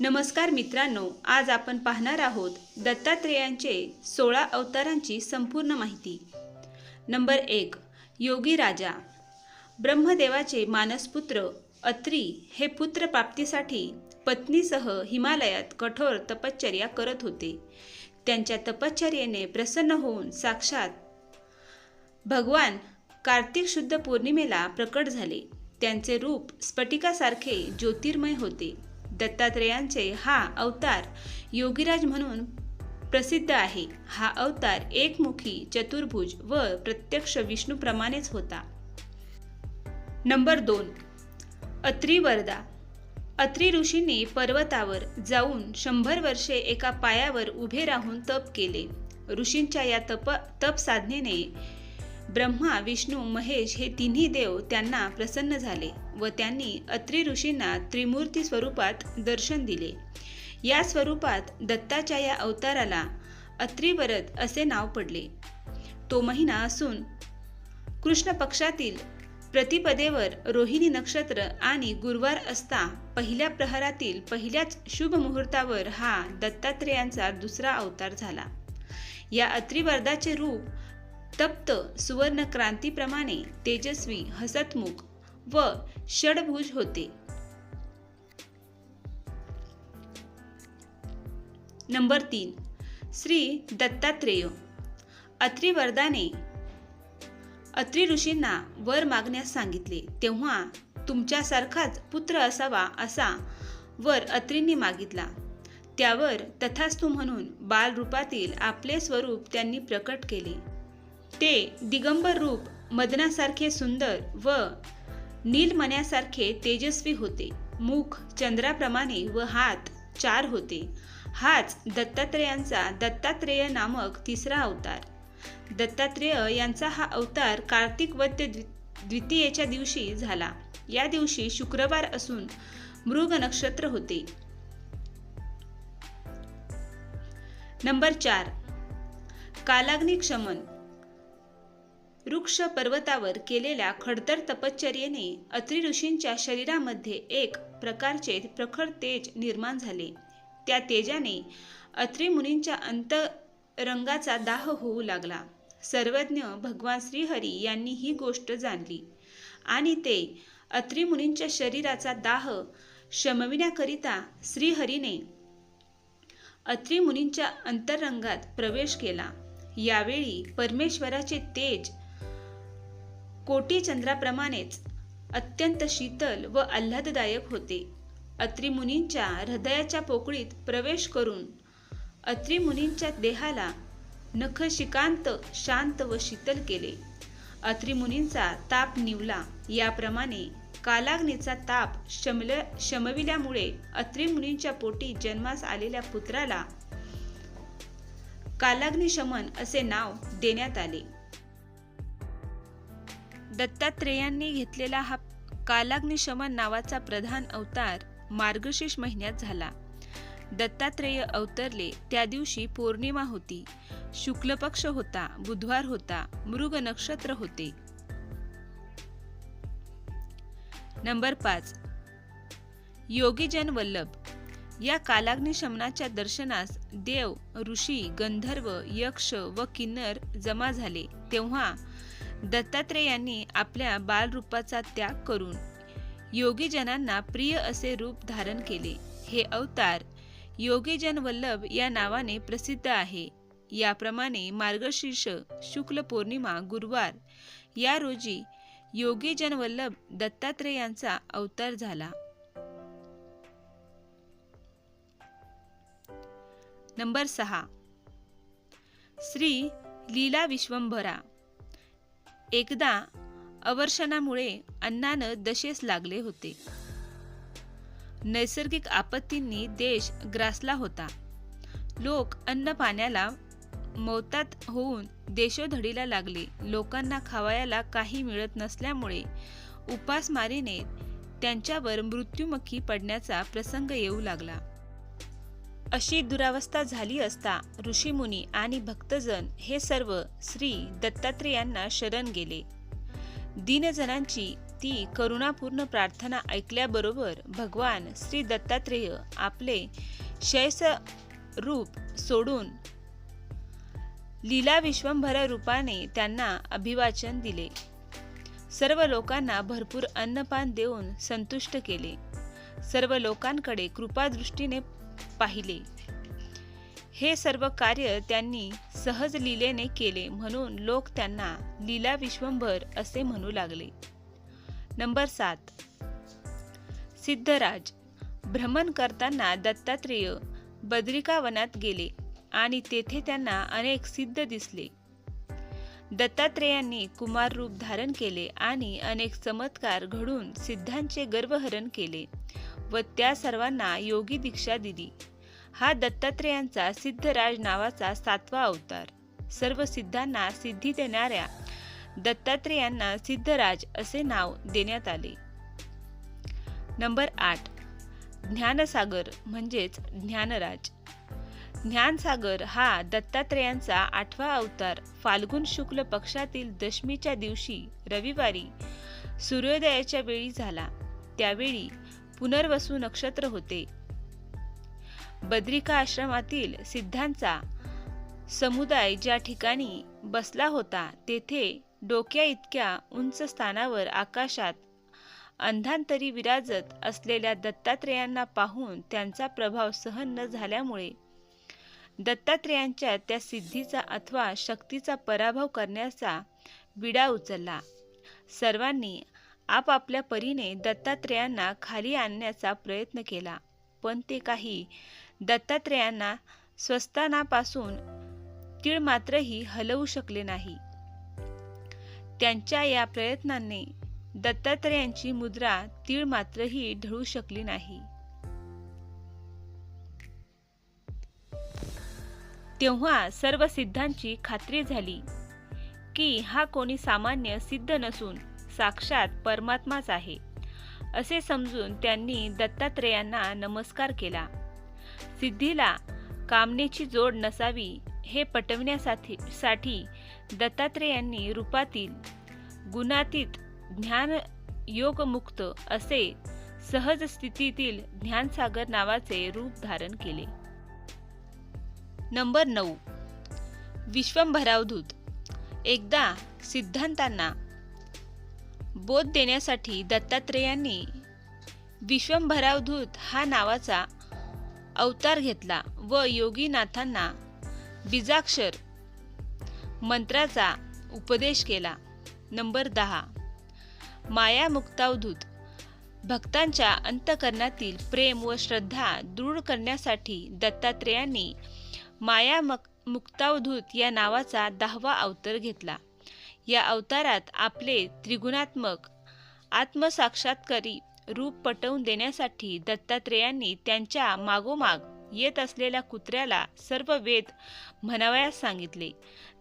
नमस्कार मित्रांनो आज आपण पाहणार आहोत दत्तात्रेयांचे सोळा अवतारांची संपूर्ण माहिती. नंबर एक योगी राजा. ब्रह्मदेवाचे मानसपुत्र अत्री हे पुत्र प्राप्तीसाठी पत्नीसह हिमालयात कठोर तपश्चर्या करत होते. त्यांच्या तपश्चर्येने प्रसन्न होऊन साक्षात भगवान कार्तिक शुद्ध पौर्णिमेला प्रकट झाले. त्यांचे रूप स्फटिकासारखे ज्योतिर्मय होते. दत्तात्रेयांचे हा अवतार योगीराज म्हणून प्रसिद्ध आहे. हा अवतार एकमुखी चतुर्भुज व प्रत्यक्ष विष्णूप्रमाणेच होता. नंबर दोन. अत्रिवरदा. अत्री ऋषींनी पर्वतावर जाऊन शंभर वर्षे एका पायावर उभे राहून तप केले. ऋषींच्या या तप तप साधनेने ब्रह्मा विष्णू महेश हे तिन्ही देव त्यांना प्रसन्न झाले व त्यांनी अत्रि ऋषींना त्रिमूर्ती स्वरूपात दर्शन दिले. या स्वरूपात दत्ताच्या या अवताराला अत्रिवरद असे नाव पडले. तो महिना असून कृष्ण पक्षातील प्रतिपदेवर रोहिणी नक्षत्र आणि गुरुवार असता पहिल्या प्रहरातील पहिल्याच शुभ मुहूर्तावर हा दत्तात्रेयांचा दुसरा अवतार झाला. या अत्रिवर्दाचे रूप तप्त सुवर्ण क्रांतीप्रमाणे तेजस्वी हसतमुख व षडभुज होते. नंबर तीन श्री दत्तात्रेय. अत्रिवर्दाने अत्रि ऋषींना वर मागण्यास सांगितले. तेव्हा तुमच्यासारखाच पुत्र असावा असा वर अत्रींनी मागितला. त्यावर तथास्तु म्हणून बालरूपातील आपले स्वरूप त्यांनी प्रकट केले. ते दिगंबर रूप मदनासारखे सुंदर व नीलमण्यासारखे तेजस्वी होते. मुख चंद्राप्रमाणे व हात चार होते. हाच दत्तात्रेयांचा दत्तात्रेय नामक तिसरा अवतार. दत्तात्रेय यांचा हा अवतार कार्तिक वद्य द्वि द्वितीयेच्या दिवशी झाला. या दिवशी शुक्रवार असून मृग नक्षत्र होते. नंबर चार. कालाग्नी वृक्ष पर्वतावर केलेल्या खडतर तपश्चर्येने अत्रि ऋषींच्या शरीरामध्ये एक प्रकारचे प्रखर तेज निर्माण झाले. त्या तेजाने अत्रिमुनींच्या अंतरंगाचा दाह होऊ लागला. सर्वज्ञ भगवान श्रीहरी यांनी ही गोष्ट जाणली आणि ते अत्रिमुनींच्या शरीराचा दाह शमविण्याकरिता श्रीहरीने अत्रिमुनींच्या अंतरंगात प्रवेश केला. यावेळी परमेश्वराचे तेज कोटी चंद्राप्रमाणेच अत्यंत शीतल व आल्हाददायक होते. अत्रिमुनींच्या हृदयाच्या पोकळीत प्रवेश करून अत्रिमुनींच्या देहाला देहाला नखशिकांत शांत व शीतल केले. अत्रिमुनींचा ताप निवला. याप्रमाणे कालाग्नीचा ताप शमल शमविल्यामुळे अत्रिमुनींच्या पोटी जन्मास आलेल्या पुत्राला कालाग्निशमन असे नाव देण्यात आले. दत्तात्रेयांनी घेतलेला हा कालाग्निशमन नावाचा प्रधान अवतार मार्गशीर्ष महिन्यात झाला. दत्तात्रेय अवतरले त्या दिवशी पौर्णिमा होती. शुक्ल पक्ष होता बुधवार होता मृग नक्षत्र होते. नंबर पाच. योगीजन वल्लभ. या कालाग्निशमनाच्या दर्शनास देव ऋषी गंधर्व यक्ष व किन्नर जमा झाले. तेव्हा दत्तात्रेयांनी आपल्या बालरूपाचा त्याग करून योगीजनांना प्रिय असे रूप धारण केले. हे अवतार योगीजन वल्लभ या नावाने प्रसिद्ध आहे. याप्रमाणे मार्गशीर्ष शुक्ल पौर्णिमा गुरुवार या रोजी योगीजन वल्लभ दत्तात्रेयांचा अवतार झाला. नंबर सहा. श्री लीला विश्वंभरा एकदा अवर्षणामुळे अन्नानं दशेस लागले होते. नैसर्गिक आपत्तींनी देश ग्रासला होता. लोक अन्न पाण्याला मौतात होऊन देशोधडीला लागले. लोकांना खावायला काही मिळत नसल्यामुळे उपासमारीने त्यांच्यावर मृत्युमुखी पडण्याचा प्रसंग येऊ लागला. अशी दुरावस्था झाली असता ऋषीमुनी आणि भक्तजन हे सर्व श्री दत्तात्रेयांना शरण गेले. दीनजनांची ती करुणापूर्ण प्रार्थना ऐकल्याबरोबर भगवान श्री दत्तात्रेय आपले शैस रूप सोडून लीला विश्वंभर रूपाने त्यांना अभिवाचन दिले. सर्व लोकांना भरपूर अन्नपान देऊन संतुष्ट केले. सर्व लोकांकडे कृपादृष्टीने पाहिले. हे सर्व कार्य त्यांनी सहज लीलेने केले म्हणून लोक त्यांना लीला विश्वंभर असे म्हणू लागले. नंबर सात. सिद्धराज. भ्रमण करताना दत्तात्रेय बद्रिकावनात गेले आणि तेथे त्यांना अनेक सिद्ध दिसले. दत्तात्रेयांनी कुमार रूप धारण केले आणि अनेक चमत्कार घडून सिद्धांचे गर्वहरण केले. व त्या सर्वांना योगी दीक्षा दिली. हा दत्तात्रेयांचा सिद्धराज नावाचा सातवा अवतार. सर्व सिद्धांना सिद्धी देणाऱ्या दत्तात्रेयांना सिद्धराज असे नाव देण्यात आले. नंबर आठ. ज्ञानसागर म्हणजेच ज्ञानराज. ज्ञानसागर हा दत्तात्रेयांचा आठवा अवतार. फाल्गुन शुक्ल पक्षातील दशमीच्या दिवशी रविवारी सूर्योदयाच्या वेळी झाला. त्यावेळी पुनर्वसू नक्षत्र होते. बद्रिका आश्रमातील सिद्धांचा समुदाय ज्या ठिकाणी बसला होता तेथे डोक्या इतक्या उंच स्थानावर आकाशात अंधांतरी विराजत असलेल्या दत्तात्रेयांना पाहून त्यांचा प्रभाव सहन न झाल्यामुळे दत्तात्रेयांच्या त्या सिद्धीचा अथवा शक्तीचा पराभव करण्याचा विडा उचलला. सर्वांनी आपापल्या परीने दत्तात्रेयांना खाली आणण्याचा प्रयत्न केला. पण ते काही दत्तात्रेयांना स्वस्थानापासून तीळ मात्रही हलवू शकले नाही. त्यांच्या या प्रयत्नांनी दत्तात्रेयांची मुद्रा तीळ मात्रही ढळू शकली नाही. तेव्हा सर्व सिद्धांची खात्री झाली की हा कोणी सामान्य सिद्ध नसून साक्षात परमात्माच आहे. असे समजून त्यांनी दत्तात्रेयांना नमस्कार केला. सिद्धीला कामनेची जोड नसावी हे पटवण्यासाठी साठी दत्तात्रेयांनी रूपातील गुणातीत ज्ञान योगमुक्त असे सहज स्थितीतील ज्ञानसागर नावाचे रूप धारण केले. नंबर नऊ. विश्वंभरावधूत एकदा सिद्धांतांना बोध देण्यासाठी दत्तात्रेयांनी विश्वंभरावधूत हा नावाचा अवतार घेतला व योगीनाथांना बीजाक्षर मंत्राचा उपदेश केला. नंबर दहा. माया मुक्तावधूत. भक्तांच्या अंतकरणातील प्रेम व श्रद्धा दृढ करण्यासाठी दत्तात्रेयांनी माया मक मुक्तावधूत या नावाचा दहावा अवतार घेतला. या अवतारात आपले त्रिगुणात्मक आत्मसाक्षात्कारी रूप पटवून देण्यासाठी दत्तात्रेयांनी त्यांच्या मागोमाग येत असलेल्या कुत्र्याला सर्व वेद म्हणावयास सांगितले.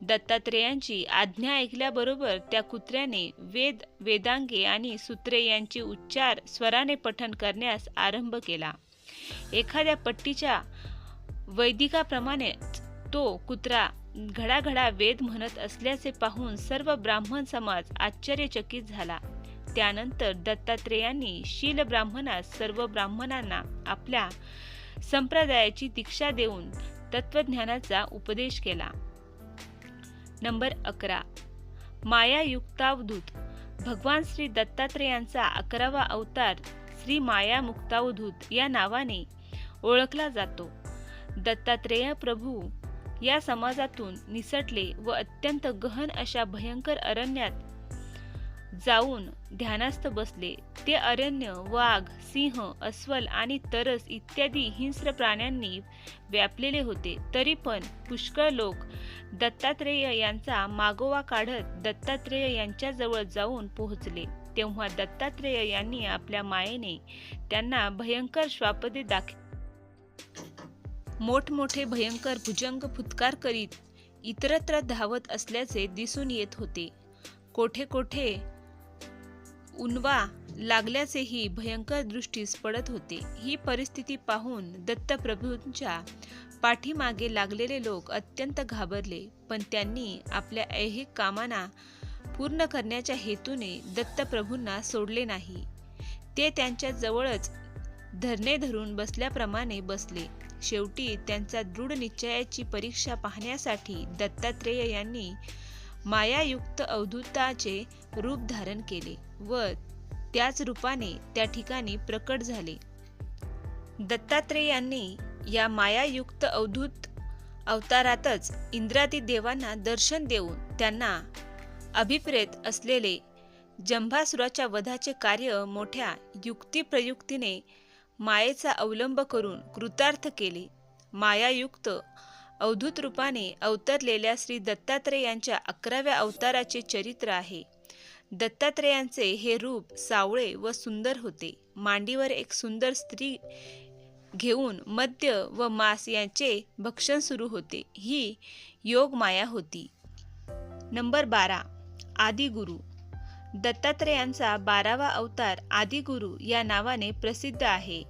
दत्तात्रेयांची आज्ञा ऐकल्याबरोबर त्या कुत्र्याने वेद वेदांगे आणि सूत्रे यांचे उच्चार स्वराने पठन करण्यास आरंभ केला. एखाद्या पट्टीच्या वैदिकाप्रमाणेच तो कुत्रा घडाघडा वेद म्हणत असल्याचे पाहून सर्व ब्राह्मण समाज आश्चर्यचकित झाला. त्यानंतर दत्तात्रेयांनी शील ब्राह्मणास सर्व ब्राह्मणांना आपल्या संप्रदायाची दीक्षा देऊन तत्वज्ञानाचा उपदेश केला. नंबर अकरा. मायायुक्तावधूत. भगवान श्री दत्तात्रेयांचा अकरावा अवतार श्री माया मुक्तावधूत या नावाने ओळखला जातो. दत्तात्रेय प्रभू या समाजातून निसटले व अत्यंत गहन अशा भयंकर अरण्यात जाऊन ध्यानास्थ बसले. ते अरण्य वाघ सिंह अस्वल आणि तरस इत्यादी हिंस्र प्राण्यांनी व्यापलेले होते. तरी पण पुष्कळ लोक दत्तात्रेय यांचा मागोवा काढत दत्तात्रेय यांच्याजवळ जाऊन पोहोचले. तेव्हा दत्तात्रेय यांनी आपल्या मायेने त्यांना भयंकर श्वापदे दाख मोठमोठे भयंकर भुजंग फुत्कार करीत इतरत्र धावत असल्याचे दिसून येत होते. कोठे कोठे उन्वा लागल्याचेही भयंकर दृष्टीस पडत होते. ही परिस्थिती पाहून दत्तप्रभूंच्या पाठीमागे लागलेले लोक अत्यंत घाबरले पण त्यांनी आपल्या ऐहिक कामांना पूर्ण करण्याच्या हेतूने दत्तप्रभूंना सोडले नाही. ते त्यांच्या जवळच धरणे धरून बसल्याप्रमाणे बसले. शेवटी त्यांचा दृढ निश्चयाची परीक्षा पाहण्यासाठी दत्तात्रेय यांनी मायायुक्त अवधूताचे रूप धारण केले व त्याच रूपाने त्या ठिकाणी प्रकट झाले. दत्तात्रेयांनी या मायायुक्त अवधूत अवतारातच इंद्रादी देवांना दर्शन देऊन त्यांना अभिप्रेत असलेले जंभासुराच्या वधाचे कार्य मोठ्या युक्तिप्रयुक्तीने मायेचा अवलंब करून कृतार्थ केले. मायायुक्त अवधूत रूपाने अवतरलेल्या श्री दत्तात्रेयांच्या अकराव्या अवताराचे चरित्र आहे. दत्तात्रेयांचे हे रूप सावळे व सुंदर होते. मांडीवर एक सुंदर स्त्री घेऊन मद्य व मांस यांचे भक्षण सुरू होते. ही योग माया होती. नंबर बारा. आदिगुरु. दत्तात्रेयांचा बारावा अवतार आदिगुरु या नावाने प्रसिद्ध आहे.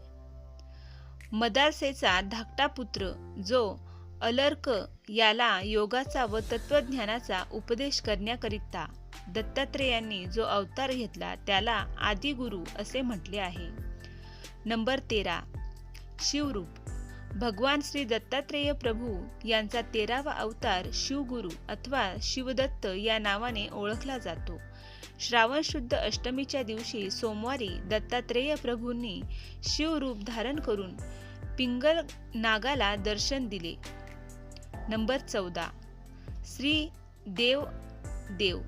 मदारसेचा धाकटा पुत्र जो अलर्क याला योगाचा व तत्वज्ञानाचा उपदेश करण्याकरिता दत्तात्रेयांनी जो अवतार घेतला त्याला आदिगुरु असे म्हटले आहे. नंबर तेरा. शिवरूप. भगवान श्री दत्तात्रेय प्रभू यांचा तेरावा अवतार शिवगुरु अथवा शिवदत्त या नावाने ओळखला जातो. श्रावण शुद्ध अष्टमीच्या दिवशी सोमवारी दत्तात्रेय प्रभूंनी शिवरूप धारण करून पिंगल नागाला दर्शन दिले. नंबर चौदा. श्री देव देव.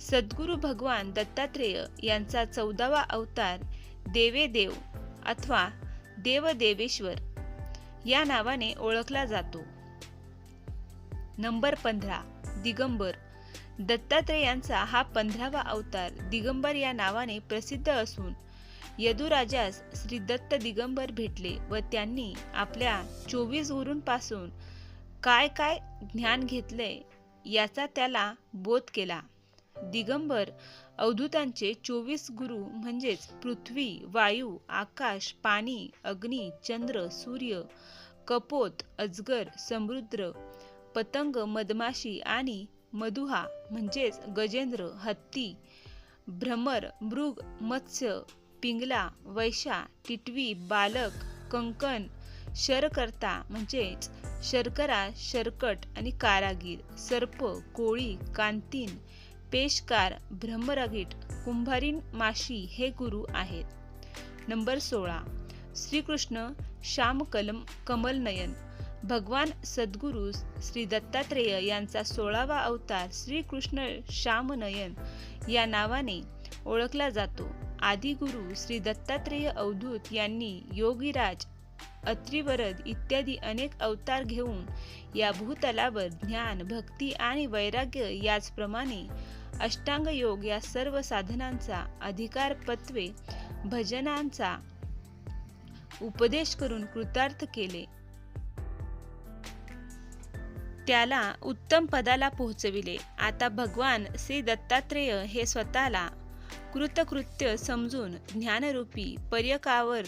सद्गुरु भगवान दत्तात्रेय यांचा चौदावा अवतार देवे देव अथवा देवदेवेश्वर या नावाने ओळखला जातो. नंबर पंधरा. दिगंबर. दत्तात्रेयांचा हा पंधरावा अवतार दिगंबर या नावाने प्रसिद्ध असून यदुराजास श्री दत्त दिगंबर भेटले व त्यांनी आपल्या चोवीस गुरूंपासून काय काय ज्ञान घेतले याचा त्याला बोध केला. दिगंबर अवधूतांचे चोवीस गुरु म्हणजेच पृथ्वी वायू आकाश पाणी अग्नी चंद्र सूर्य कपोत अजगर समुद्र पतंग मधमाशी आणि मधुहा म्हणजेच गजेंद्र हत्ती भ्रमर मृग मत्स्य पिंगला वैशा टिटवी बालक कंकण शरकर्ता म्हणजेच शर्करा शरकट आणि कारागीर सर्प कोळी कांतीन पेशकार भ्रमरागीट कुंभारीन माशी हे गुरु आहेत. नंबर सोळा. श्रीकृष्ण श्याम कलम कमलनयन. भगवान सद्गुरू श्री दत्तात्रेय यांचा सोळावा अवतार श्रीकृष्ण श्यामनयन या नावाने ओळखला जातो. आदिगुरु श्री दत्तात्रेय अवधूत यांनी योगीराज अत्रिवरद इत्यादी अनेक अवतार घेऊन या भूतलावर ज्ञान भक्ती आणि वैराग्य याचप्रमाणे अष्टांग योग या सर्व साधनांचा अधिकार पत्वे भजनांचा उपदेश करून कृतार्थ केले. त्याला उत्तम पदाला पोहोचविले. आता भगवान श्री दत्तात्रेय हे स्वतःला कृतकृत्य समजून ज्ञानरूपी पर्यकावर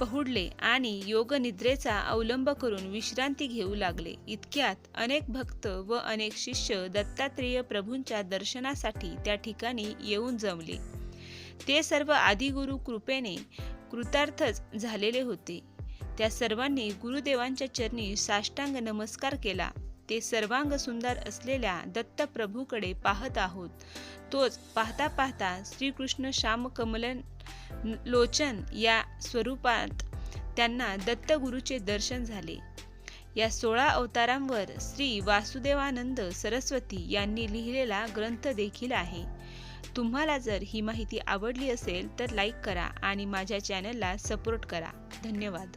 पहुडले आणि योगनिद्रेचा अवलंब करून विश्रांती घेऊ लागले. इतक्यात अनेक भक्त व अनेक शिष्य दत्तात्रेय प्रभूंच्या दर्शनासाठी त्या ठिकाणी येऊन जमले. ते सर्व आदिगुरु कृपेने कृतार्थच झालेले होते. त्या सर्वांनी गुरुदेवांच्या चरणी साष्टांग नमस्कार केला. ते सर्वांग सुंदर असलेल्या दत्तप्रभूकडे पाहत आहोत. तोच पाहता पाहता श्रीकृष्ण श्याम कमलन लोचन या स्वरूपात त्यांना दत्तगुरूचे दर्शन झाले. या सोळा अवतारांवर श्री वासुदेवानंद सरस्वती यांनी लिहिलेला ग्रंथ देखील आहे. तुम्हाला जर ही माहिती आवडली असेल तर लाईक करा आणि माझ्या चॅनलला सपोर्ट करा. धन्यवाद.